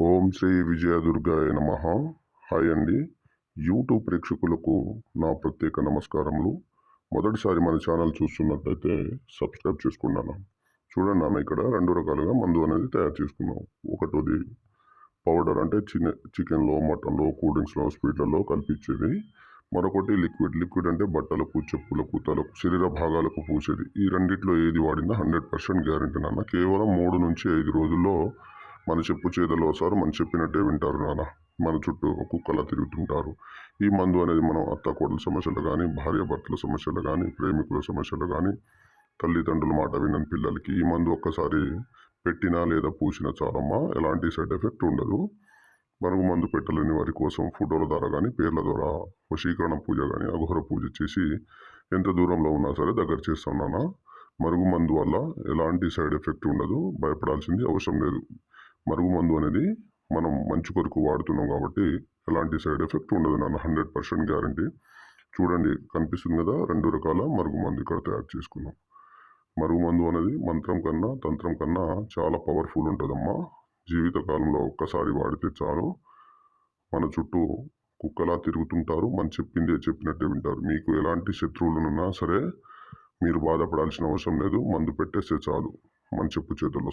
ఓం శ్రీ విజయదుర్గాయ నమ. హాయ్ అండి. యూట్యూబ్ ప్రేక్షకులకు నా ప్రత్యేక నమస్కారములు. మొదటిసారి మన ఛానల్ చూస్తున్నట్లయితే సబ్స్క్రైబ్ చేసుకున్నాను. చూడండి నాన్న ఇక్కడ రెండు రకాలుగా మందు అనేది తయారు చేసుకున్నాం. ఒకటోది పౌడర్ అంటే చిన్న చికెన్లో మటన్లో కూల్ డ్రింక్స్లో స్వీట్లలో కల్పించేది. మరొకటి లిక్విడ్. లిక్విడ్ అంటే బట్టలకు చెప్పులకు తలకు శరీర భాగాలకు పూసేది. ఈ రెండిట్లో ఏది వాడినా హండ్రెడ్ పర్సెంట్ గ్యారంటీ నాన్న. కేవలం మూడు నుంచి ఐదు రోజుల్లో మన చెప్పు చేతుల్లో వస్తారు మనం చెప్పినట్టే వింటారు నాన్న. మన చుట్టూ కుక్కలా తిరుగుతుంటారు. ఈ మందు అనేది మనం అత్త కోడల సమస్యలు కానీ భార్యాభర్తల సమస్యలు కానీ ప్రేమికుల సమస్యలు కానీ తల్లిదండ్రుల మాట వినని పిల్లలకి ఈ మందు ఒక్కసారి పెట్టినా లేదా పూసినా చాలమ్మా. ఎలాంటి సైడ్ ఎఫెక్ట్ ఉండదు. మరుగు మందు పెట్టలేని వారి కోసం ఫోటోల ద్వారా కానీ పేర్ల ద్వారా వశీకరణ పూజ కానీ అఘోర పూజ చేసి ఎంత దూరంలో ఉన్నా సరే దగ్గర చేస్తాం నాన్న. మరుగు మందు వల్ల ఎలాంటి సైడ్ ఎఫెక్ట్ ఉండదు. భయపడాల్సింది అవసరం లేదు. మరుగు మందు అనేది మనం మంచి కొరకు వాడుతున్నాం కాబట్టి ఎలాంటి సైడ్ ఎఫెక్ట్ ఉండదు నాన్న. Hundred percent guarantee. చూడండి కనిపిస్తుంది కదా రెండు రకాల మరుగు మందు ఇక్కడ తయారు చేసుకున్నాం. మరుగు మందు అనేది మంత్రం కన్నా తంత్రం కన్నా చాలా పవర్ఫుల్ ఉంటుందమ్మా. జీవితకాలంలో ఒక్కసారి వాడితే చాలు. మన చుట్టూ కుక్కలా తిరుగుతుంటారు మనం చెప్పిందే చెప్పినట్టే వింటారు. మీకు ఎలాంటి శత్రువులున్నా సరే మీరు బాధపడాల్సిన అవసరం లేదు మందు పెట్టేస్తే చాలు. మన చెప్పు చేతుల్లో